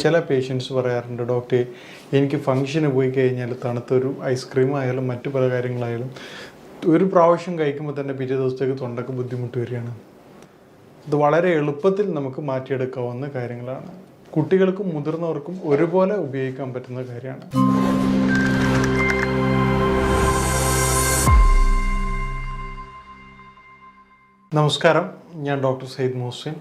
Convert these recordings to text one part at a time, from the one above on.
ചില പേഷ്യൻസ് പറയാറുണ്ട് ഡോക്ടറെ എനിക്ക് ഫംഗ്ഷന് പോയി കഴിഞ്ഞാൽ തണുത്തൊരു ഐസ്ക്രീം ആയാലും മറ്റു പല കാര്യങ്ങളായാലും ഒരു പ്രാവശ്യം കഴിക്കുമ്പോൾ തന്നെ പിറ്റേ ദിവസത്തേക്ക് തൊണ്ടക്ക് ബുദ്ധിമുട്ട് വരികയാണ്. അത് വളരെ എളുപ്പത്തിൽ നമുക്ക് മാറ്റിയെടുക്കാവുന്ന കാര്യങ്ങളാണ്. കുട്ടികൾക്കും മുതിർന്നവർക്കും ഒരുപോലെ ഉപയോഗിക്കാൻ പറ്റുന്ന കാര്യമാണ്. നമസ്കാരം. ഞാൻ ഡോക്ടർ സയ്യിദ് മുഹസിൻ.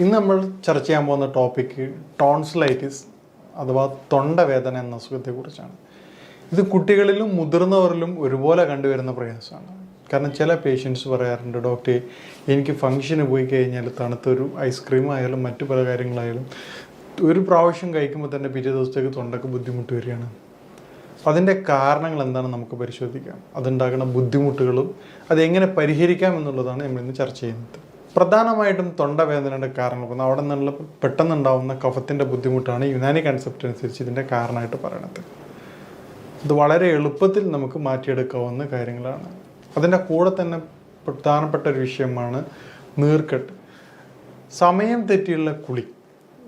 ഇന്ന് നമ്മൾ ചർച്ച ചെയ്യാൻ പോകുന്ന ടോപ്പിക്ക് ടോൺസിലൈറ്റിസ് അഥവാ തൊണ്ടവേദന എന്ന അസുഖത്തെക്കുറിച്ചാണ്. ഇത് കുട്ടികളിലും മുതിർന്നവരിലും ഒരുപോലെ കണ്ടുവരുന്ന പ്രയാസമാണ്. കാരണം ചില പേഷ്യൻസ് പറയാറുണ്ട് ഡോക്ടറെ എനിക്ക് ഫംഗ്ഷന് പോയി കഴിഞ്ഞാൽ തണുത്തൊരു ഐസ്ക്രീം ആയാലും മറ്റു പല കാര്യങ്ങളായാലും ഒരു പ്രാവശ്യം കഴിക്കുമ്പോൾ തന്നെ പിറ്റേ ദിവസത്തേക്ക് തൊണ്ടക്ക് ബുദ്ധിമുട്ട് വരികയാണ്. അതിന്റെ കാരണങ്ങൾ എന്താണ് നമുക്ക് പരിശോധിക്കാം. അതുണ്ടാകുന്ന ബുദ്ധിമുട്ടുകളും അതെങ്ങനെ പരിഹരിക്കാം എന്നുള്ളതാണ് നമ്മളിന്ന് ചർച്ച ചെയ്യുന്നത്. പ്രധാനമായിട്ടും തൊണ്ടവേദനയുടെ കാരണങ്ങൾ അവിടെ നിന്നുള്ള പെട്ടെന്നുണ്ടാവുന്ന കഫത്തിന്റെ ബുദ്ധിമുട്ടാണ് യുനാനി കൺസെപ്റ്റ് അനുസരിച്ച് ഇതിന്റെ കാരണമായിട്ട് പറയണത്. ഇത് വളരെ എളുപ്പത്തിൽ നമുക്ക് മാറ്റിയെടുക്കാവുന്ന കാര്യങ്ങളാണ്. അതിന്റെ കൂടെ തന്നെ പ്രധാനപ്പെട്ട ഒരു വിഷയമാണ് നീർക്കെട്ട്. സമയം തെറ്റിയുള്ള കുളി.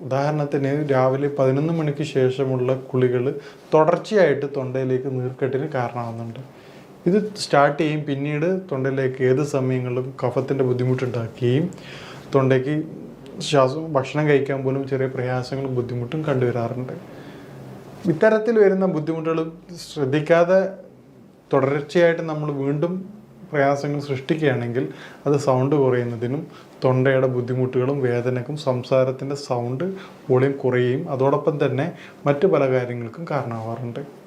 ഉദാഹരണത്തിന് രാവിലെ പതിനൊന്ന് മണിക്ക് ശേഷമുള്ള കുളികൾ തുടർച്ചയായിട്ട് തൊണ്ടയിലേക്ക് നീർക്കെട്ടിന് കാരണമാകുന്നുണ്ട് ഇത് സ്റ്റാർട്ട് ചെയ്യും പിന്നീട് തൊണ്ടയിലേക്ക് ഏത് സമയങ്ങളിലും കഫത്തിന്റെ ബുദ്ധിമുട്ടുണ്ടാക്കുകയും തൊണ്ടയ്ക്ക് ശ്വാസം ഭക്ഷണം കഴിക്കാൻ പോലും ചെറിയ പ്രയാസങ്ങളും ബുദ്ധിമുട്ടും കണ്ടുവരാറുണ്ട്. ഇത്തരത്തിൽ വരുന്ന ബുദ്ധിമുട്ടുകൾ ശ്രദ്ധിക്കാതെ തുടർച്ചയായിട്ട് നമ്മൾ വീണ്ടും പ്രയാസങ്ങൾ സൃഷ്ടിക്കുകയാണെങ്കിൽ അത് സൗണ്ട് കുറയുന്നതിനും തൊണ്ടയുടെ ബുദ്ധിമുട്ടുകളും വേദനക്കും സംസാരത്തിന്റെ സൗണ്ട് വോളിയം കുറയുകയും അതോടൊപ്പം തന്നെ മറ്റു പല കാര്യങ്ങൾക്കും കാരണമാവാറുണ്ട്.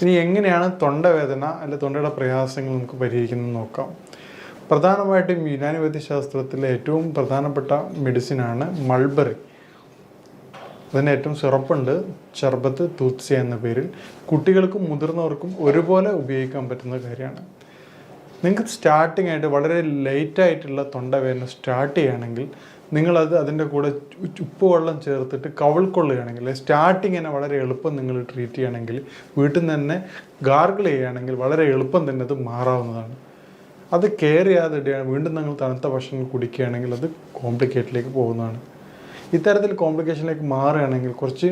ഇനി എങ്ങനെയാണ് തൊണ്ടവേദന അല്ലെ തൊണ്ടയുടെ പ്രയാസങ്ങൾ നമുക്ക് പരിഹരിക്കുന്നത് നോക്കാം. പ്രധാനമായിട്ടും യുനാനി വൈദ്യശാസ്ത്രത്തിലെ ഏറ്റവും പ്രധാനപ്പെട്ട മെഡിസിനാണ് മൾബറി അതിന് ഏറ്റവും സിറപ്പുണ്ട് ചെർബത്ത് തൂത്സ എന്ന പേരിൽ. കുട്ടികൾക്കും മുതിർന്നവർക്കും ഒരുപോലെ ഉപയോഗിക്കാൻ പറ്റുന്ന കാര്യമാണ്. നിങ്ങൾക്ക് സ്റ്റാർട്ടിംഗ് ആയിട്ട് വളരെ ലേറ്റ് ആയിട്ടുള്ള തൊണ്ടവേദന സ്റ്റാർട്ട് ചെയ്യുകയാണെങ്കിൽ നിങ്ങളത് അതിന്റെ കൂടെ ഉപ്പ് വെള്ളം ചേർത്തിട്ട് കവിൾക്കൊള്ളുകയാണെങ്കിൽ സ്റ്റാർട്ടിങ് തന്നെ വളരെ എളുപ്പം നിങ്ങൾ ട്രീറ്റ് ചെയ്യുകയാണെങ്കിൽ വീട്ടിൽ നിന്ന് തന്നെ ഗാർഗിൾ ചെയ്യുകയാണെങ്കിൽ വളരെ എളുപ്പം തന്നെ അത് മാറാവുന്നതാണ്. അത് കെയർ ചെയ്യാതെ വീണ്ടും നിങ്ങൾ തണുത്ത ഭക്ഷണം കുടിക്കുകയാണെങ്കിൽ അത് കോംപ്ലിക്കേറ്റിലേക്ക് പോകുന്നതാണ്. ഇത്തരത്തിൽ കോംപ്ലിക്കേഷനിലേക്ക് മാറുകയാണെങ്കിൽ കുറച്ച്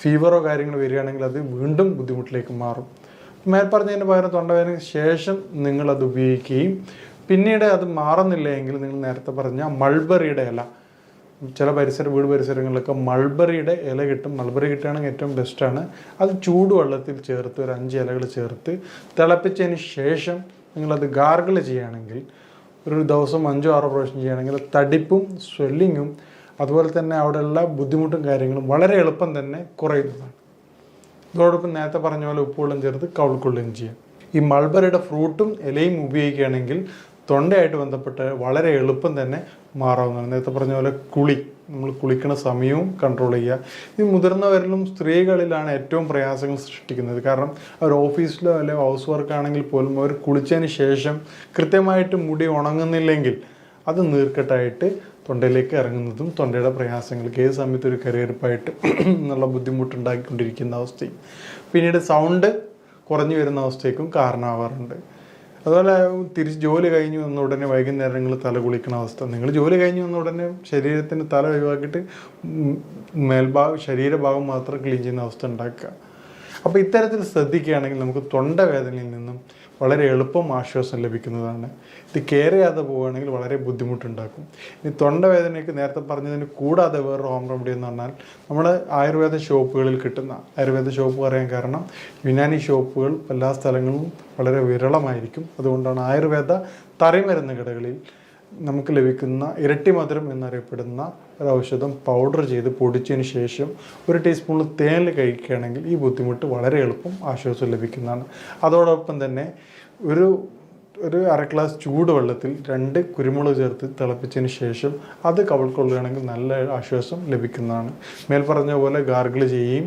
ഫീവറോ കാര്യങ്ങളോ വരികയാണെങ്കിൽ അത് വീണ്ടും ബുദ്ധിമുട്ടിലേക്ക് മാറും. മേൽപ്പറഞ്ഞതിന് പകരം തൊണ്ടവേദനയ്ക്ക് ശേഷം നിങ്ങളത് ഉപയോഗിക്കുകയും പിന്നീട് അത് മാറുന്നില്ല എങ്കിൽ നിങ്ങൾ നേരത്തെ പറഞ്ഞ മൾബറിയുടെ ഇല. ചില പരിസര വീട് പരിസരങ്ങളിലൊക്കെ മൾബറിയുടെ ഇല കിട്ടും. മൾബറി കിട്ടുകയാണെങ്കിൽ ഏറ്റവും ബെസ്റ്റാണ് അത് ചൂടുവെള്ളത്തിൽ ചേർത്ത് ഒരു അഞ്ച് ഇലകൾ ചേർത്ത് തിളപ്പിച്ചതിന് ശേഷം നിങ്ങളത് ഗാർഗിൾ ചെയ്യുകയാണെങ്കിൽ ഒരു ദിവസം അഞ്ചോ ആറോ പ്രാവശ്യം ചെയ്യുകയാണെങ്കിൽ തടിപ്പും സ്വെല്ലിങ്ങും അതുപോലെ തന്നെ അവിടെയുള്ള ബുദ്ധിമുട്ടും കാര്യങ്ങളും വളരെ എളുപ്പം തന്നെ കുറയുന്നതാണ്. ഇതോടൊപ്പം നേരത്തെ പറഞ്ഞ പോലെ ഉപ്പുവെള്ളം ചേർത്ത് കൗൾക്കുള്ളും ചെയ്യാം. ഈ മൾബറിയുടെ ഫ്രൂട്ടും ഇലയും ഉപയോഗിക്കുകയാണെങ്കിൽ തൊണ്ടയായിട്ട് ബന്ധപ്പെട്ട് വളരെ എളുപ്പം തന്നെ മാറാവുന്നതാണ്. നേരത്തെ പറഞ്ഞ പോലെ കുളി നമ്മൾ കുളിക്കുന്ന സമയവും കൺട്രോൾ ചെയ്യുക. ഈ മുതിർന്നവരിലും സ്ത്രീകളിലാണ് ഏറ്റവും പ്രയാസങ്ങൾ സൃഷ്ടിക്കുന്നത്. കാരണം അവർ ഓഫീസിലോ അല്ലെങ്കിൽ ഹൗസ് വർക്ക് ആണെങ്കിൽ പോലും അവർ കുളിച്ചതിന് ശേഷം കൃത്യമായിട്ട് മുടി ഉണങ്ങുന്നില്ലെങ്കിൽ അത് നീർക്കെട്ടായിട്ട് തൊണ്ടയിലേക്ക് ഇറങ്ങുന്നതും തൊണ്ടയുടെ പ്രയാസങ്ങൾക്ക് ഏത് സമയത്ത് ഒരു കരയെടുപ്പായിട്ട് എന്നുള്ള ബുദ്ധിമുട്ടുണ്ടാക്കിക്കൊണ്ടിരിക്കുന്ന അവസ്ഥയും. പിന്നീട് സൗണ്ട് കുറഞ്ഞു വരുന്ന അവസ്ഥയ്ക്കും കാരണമാവാറുണ്ട്. അതുപോലെ തിരിച്ച് ജോലി കഴിഞ്ഞ് വന്ന ഉടനെ വൈകുന്നേരം നിങ്ങൾ തല കുളിക്കണ അവസ്ഥ. നിങ്ങൾ ജോലി കഴിഞ്ഞ് വന്ന ഉടനെ ശരീരത്തിന് തല ഒഴിവാക്കിയിട്ട് മേൽഭാഗം ശരീരഭാഗം മാത്രം ക്ലീൻ ചെയ്യുന്ന അവസ്ഥ ഉണ്ടാക്കുക. അപ്പോൾ ഇത്തരത്തിൽ ശ്രദ്ധിക്കുകയാണെങ്കിൽ നമുക്ക് തൊണ്ടവേദനയിൽ നിന്നും വളരെ എളുപ്പം ആശ്വാസം ലഭിക്കുന്നതാണ്. ഇത് കെയർ ചെയ്യാതെ പോവുകയാണെങ്കിൽ വളരെ ബുദ്ധിമുട്ടുണ്ടാക്കും. ഇനി തൊണ്ടവേദനയ്ക്ക് നേരത്തെ പറഞ്ഞതിന് കൂടാതെ വേറൊരു ഹോം റെമഡി എന്ന് പറഞ്ഞാൽ നമ്മൾ ആയുർവേദ ഷോപ്പുകളിൽ കിട്ടുന്ന ആയുർവേദ ഷോപ്പ് പറയാൻ കാരണം യുനാനി ഷോപ്പുകൾ എല്ലാ സ്ഥലങ്ങളും വളരെ വിരളമായിരിക്കും. അതുകൊണ്ടാണ് ആയുർവേദ തറിമരുന്ന് കടകളിൽ നമുക്ക് ലഭിക്കുന്ന ഇരട്ടി മധുരം എന്നറിയപ്പെടുന്ന ഒരു ഔഷധം പൗഡർ ചെയ്ത് പൊടിച്ചതിന് ശേഷം ഒരു ടീസ്പൂൺ തേനിൽ കഴിക്കുകയാണെങ്കിൽ ഈ ബുദ്ധിമുട്ട് വളരെ എളുപ്പം ആശ്വാസം ലഭിക്കുന്നതാണ്. അതോടൊപ്പം തന്നെ ഒരു ഒരു അര ഗ്ലാസ് ചൂടുവെള്ളത്തിൽ രണ്ട് കുരുമുളക് ചേർത്ത് തിളപ്പിച്ചതിന് ശേഷം അത് കവിൾക്കൊള്ളുകയാണെങ്കിൽ നല്ല ആശ്വാസം ലഭിക്കുന്നതാണ്. മേൽ പറഞ്ഞ പോലെ ഗാർഗിൾ ചെയ്യുകയും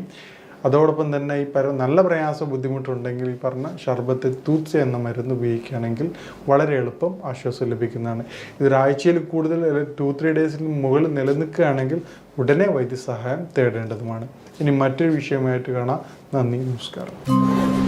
അതോടൊപ്പം തന്നെ ഈ പര നല്ല പ്രയാസ ബുദ്ധിമുട്ടുണ്ടെങ്കിൽ ഈ പറഞ്ഞ ഷർബത്ത് തൂച്ച എന്ന മരുന്ന് ഉപയോഗിക്കുകയാണെങ്കിൽ വളരെ എളുപ്പം ആശ്വാസം ലഭിക്കുന്നതാണ്. ഇതൊരാഴ്ചയിൽ കൂടുതൽ ടു ത്രീ ഡേയ്സിന് മുകളിൽ നിലനിൽക്കുകയാണെങ്കിൽ ഉടനെ വൈദ്യസഹായം തേടേണ്ടതുമാണ്. ഇനി മറ്റൊരു വിഷയമായിട്ട് കാണാം. നന്ദി നമസ്കാരം.